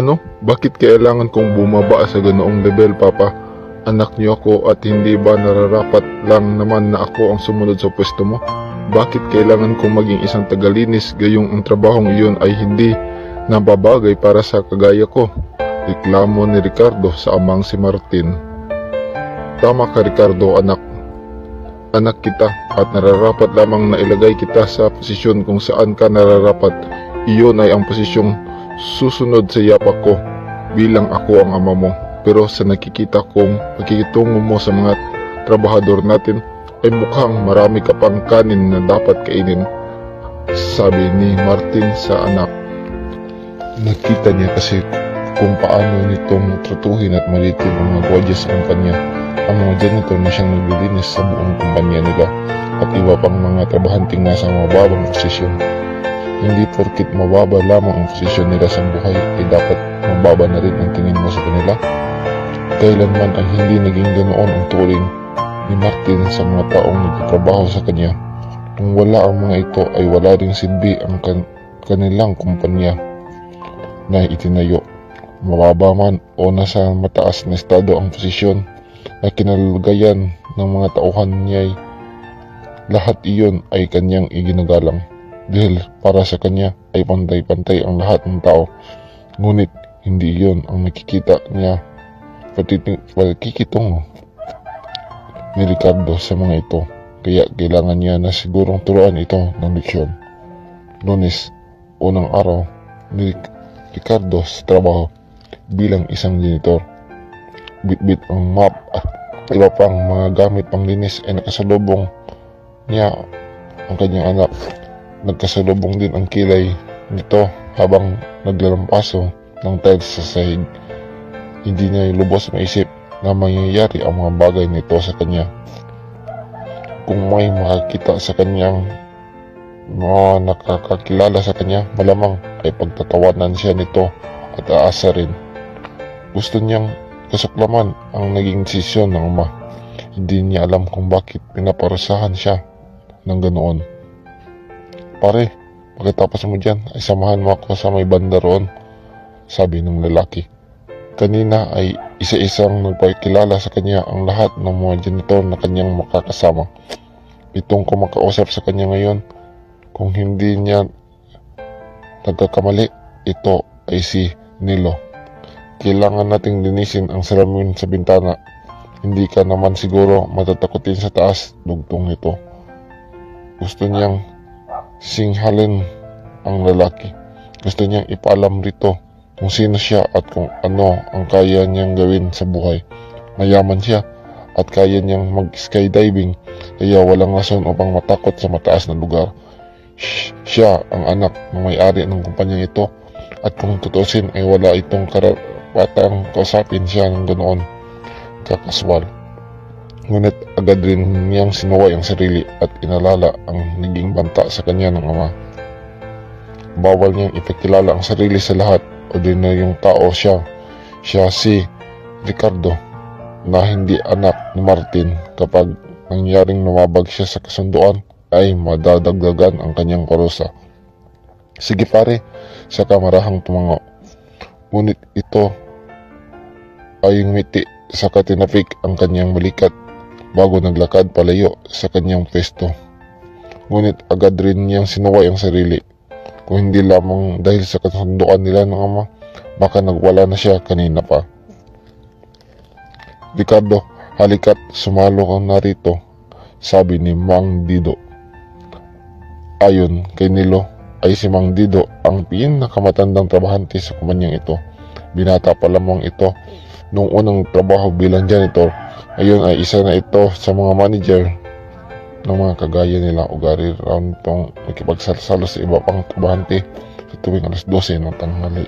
Ano? Bakit kailangan kong bumaba sa ganoong level, Papa? Anak niyo ako at hindi ba nararapat lang naman na ako ang sumunod sa pwesto mo? Bakit kailangan kong maging isang tagalinis gayong ang trabahong iyon ay hindi nababagay para sa kagaya ko? Reklamo ni Ricardo sa amang si Martin. Tama ka Ricardo anak. Anak kita at nararapat lamang na ilagay kita sa posisyon kung saan ka nararapat. Iyon ay ang posisyong susunod sa yapak ko bilang ako ang ama mo. Pero sa nakikita kong pagkikitungo mo sa mga trabahador natin ay mukhang marami ka pang kanin na dapat kainin. Sabi ni Martin sa anak. Nakita niya kasi kung paano nitong tratuhin at malitin ang mga gwardiya sa kumpanya. Ang mga janitor na siyang naglilinis sa buong kumpanya nila at iba pang mga trabahanting nasa mababang posisyon. Hindi porkit mababa lamang ang posisyon nila sa buhay ay dapat mababa na rin ang tingin mo sa kanila. Kailanman ay hindi naging ganoon ang turing ni Martin sa mga taong nagtatrabaho sa kanya. Kung wala ang mga ito ay wala ring silbi ang kan- kanilang kumpanya na itinayo. Mababa man o nasa mataas na estado ang posisyon na kinalagayan ng mga tauhan niya lahat iyon ay kanyang iginagalang dahil para sa kanya ay pantay-pantay ang lahat ng tao. Ngunit hindi iyon ang nakikita niya pagkikitungo ni Ricardo sa mga ito. Kaya kailangan niya na sigurong turuan ito ng leksyon. Lunes, unang araw ni Ricardo sa trabaho bilang isang janitor. Bit-bit ang map at iba pang mga gamit panglinis ay nakasalubong niya ang kanyang anak. Nagkasalubong din ang kilay nito habang naglalampaso ng tiles sa sahig. Hindi niya lubos maisip na mangyayari ang mga bagay nito sa kanya. Kung may makakita sa kanyang mga nakakakilala sa kanya, malamang ay pagtatawanan siya nito at aasa rin. Gusto niyang kasaklaman ang naging desisyon ng ama. Hindi niya alam kung bakit pinaparusahan siya ng ganoon. Pare, pagkatapos mo dyan ay samahan mo ako sa may banda roon, sabi ng lalaki. Kanina ay isa-isang nagpakilala sa kanya ang lahat ng mga janitor na kanyang makakasama. Itong kumakausap sa kanya ngayon, kung hindi niya nagkakamali, ito ay si Nilo. Kailangan nating linisin ang salamin sa bintana. Hindi ka naman siguro matatakutin sa taas, dugtong nito. Gusto niyang singhalin ang lalaki. Gusto niyang ipaalam rito kung sino siya at kung ano ang kaya niyang gawin sa buhay. Mayaman siya at kaya niyang mag-skydiving kaya walang rason upang matakot sa mataas na lugar. Siya ang anak ng may-ari ng kumpanya ito at kung tutusin ay wala itong karapatang kausapin siya ng ganoon kakaswal. Ngunit agad rin niyang sinuway ang sarili at inalala ang naging banta sa kanya ng ama. Bawal niyang ipakilala ang sarili sa lahat ordinaryong tao siya. Siya si Ricardo na hindi anak ni Martin kapag nangyaring lumabag siya sa kasunduan ay madadagdagan ang kanyang parusa. Sige pare, sa kamarahang tumango. Ngunit ito ay ngiti sa katinapik ang kanyang balikat bago naglakad palayo sa kanyang pwesto. Ngunit agad rin niyang sinuway ang sarili. Kung hindi lamang dahil sa kasunduan nila ng ama, baka nagwala na siya kanina pa. Ricardo, halikat sumalo ka narito, sabi ni Mang Dido. Ayon kay Nilo, ay si Mang Dido ang pinakamatandang trabahante sa kumanyang ito. Binata pa lamang ito nung unang trabaho bilang janitor. Ngayon ay isa na ito sa mga manager ng mga kagaya nila ugari round tong nakipagsalo sa iba pang trabahante sa tuwing alas 12 ng tanghali.